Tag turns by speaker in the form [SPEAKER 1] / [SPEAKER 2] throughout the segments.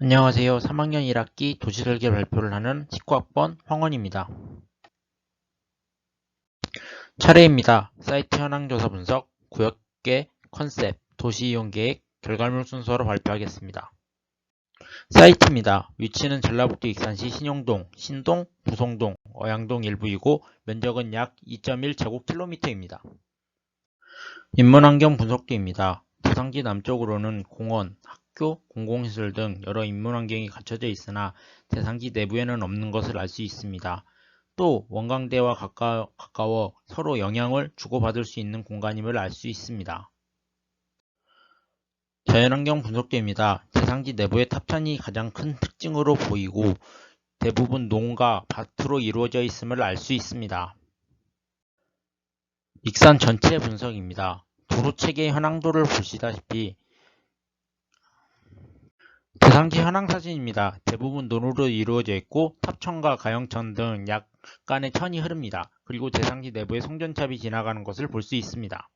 [SPEAKER 1] 안녕하세요. 3학년 1학기 도시설계 발표를 하는 19학번 황원입니다. 차례입니다. 사이트 현황조사 분석, 구역계, 컨셉, 도시이용계획, 결과물 순서로 발표하겠습니다. 사이트입니다. 위치는 전라북도 익산시 신용동, 신동, 부송동, 어양동 일부이고 면적은 약 2.1제곱킬로미터입니다. 인문환경 분석도입니다. 대상지 남쪽으로는 공원, 학교, 공공시설 등 여러 인문 환경이 갖춰져 있으나 대상지 내부에는 없는 것을 알 수 있습니다. 또 원광대와 가까, 가까워 서로 영향을 주고받을 수 있는 공간임을 알 수 있습니다. 자연환경 분석도입니다. 대상지 내부의 탑천이 가장 큰 특징으로 보이고 대부분 농가, 밭으로 이루어져 있음을 알 수 있습니다. 익산 전체 분석입니다. 도로체계 현황도를 보시다시피 대상지 현황 사진입니다. 대부분 논으로 이루어져 있고 탑천과 가영천 등 약간의 천이 흐릅니다. 그리고 대상지 내부에 송전탑이 지나가는 것을 볼 수 있습니다.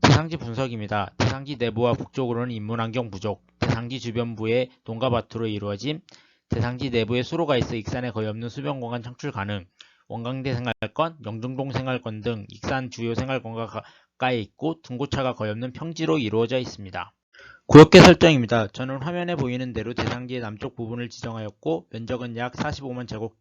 [SPEAKER 1] 대상지 분석입니다. 대상지 내부와 북쪽으로는 인문환경 부족, 대상지 주변부에 농가 밭으로 이루어짐, 대상지 내부에 수로가 있어 익산에 거의 없는 수변 공간 창출 가능, 원광대 생활권, 영등동 생활권 등 익산 주요 생활권과 가까이 있고 중고차가 거의 없는 평지로 이루어져 있습니다. 구역계 설정입니다. 저는 화면에 보이는 대로 대상지의 남쪽 부분을 지정하였고 면적은 약 45만 제곱,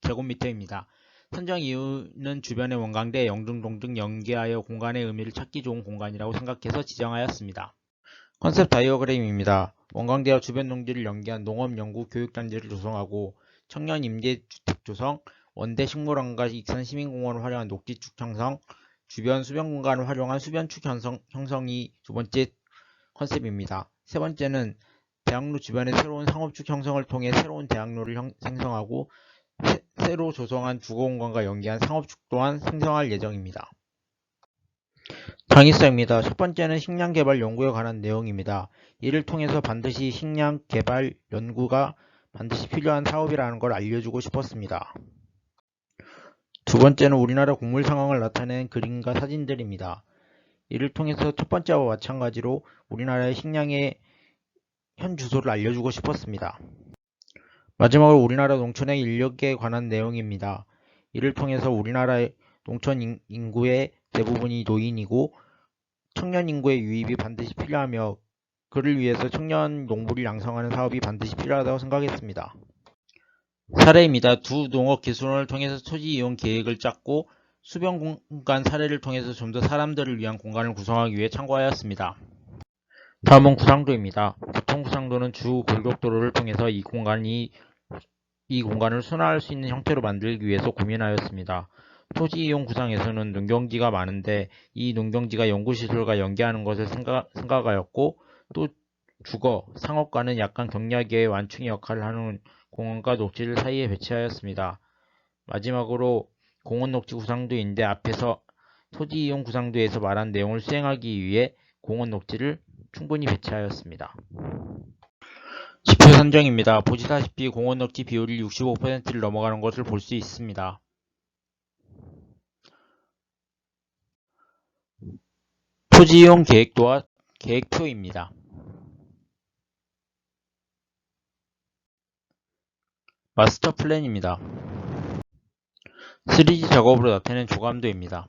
[SPEAKER 1] 제곱미터입니다. 선정 이유는 주변의 원광대, 영등동 등 연계하여 공간의 의미를 찾기 좋은 공간이라고 생각해서 지정하였습니다. 컨셉 다이어그램입니다. 원광대와 주변 농지를 연계한 농업, 연구, 교육단지를 조성하고 청년 임대주택 조성, 원대 식물원과 익산 시민공원을 활용한 녹지축 형성, 주변 수변 공간을 활용한 수변축 형성, 형성이 두 번째 컨셉입니다. 세 번째는 대학로 주변의 새로운 상업축 형성을 통해 새로운 대학로를 형, 생성하고 새, 새로 조성한 주거공간과 연계한 상업축 또한 생성할 예정입니다. 당위성입니다. 첫 번째는 식량 개발 연구에 관한 내용입니다. 이를 통해서 반드시 식량 개발 연구가 반드시 필요한 사업이라는 걸 알려주고 싶었습니다. 두 번째는 우리나라 곡물 상황을 나타낸 그림과 사진들입니다. 이를 통해서 첫 번째와 마찬가지로 우리나라의 식량의 현 주소를 알려주고 싶었습니다. 마지막으로 우리나라 농촌의 인력에 관한 내용입니다. 이를 통해서 우리나라의 농촌 인구의 대부분이 노인이고 청년 인구의 유입이 반드시 필요하며 그를 위해서 청년 농부를 양성하는 사업이 반드시 필요하다고 생각했습니다. 사례입니다. 두 농업 기술원을 통해서 토지 이용 계획을 짰고 수변 공간 사례를 통해서 좀 더 사람들을 위한 공간을 구성하기 위해 참고하였습니다. 다음은 구상도입니다. 보통 구상도는 주 골격도로를 통해서 이 공간이 이 공간을 순화할 수 있는 형태로 만들기 위해서 고민하였습니다. 토지 이용 구상에서는 농경지가 많은데 이 농경지가 연구시설과 연계하는 것을 생각, 생각하였고 또 주거, 상업과는 약간 경략의 완충의 역할을 하는 공원과 녹지를 사이에 배치하였습니다. 마지막으로 공원 녹지 구상도인데 앞에서 토지 이용 구상도에서 말한 내용을 수행하기 위해 공원 녹지를 충분히 배치하였습니다. 지표 선정입니다. 보시다시피 공원 녹지 비율이 65%를 넘어가는 것을 볼 수 있습니다. 토지 이용 계획도와 계획표입니다. 마스터 플랜입니다. 3D 작업으로 나타낸 조감도입니다.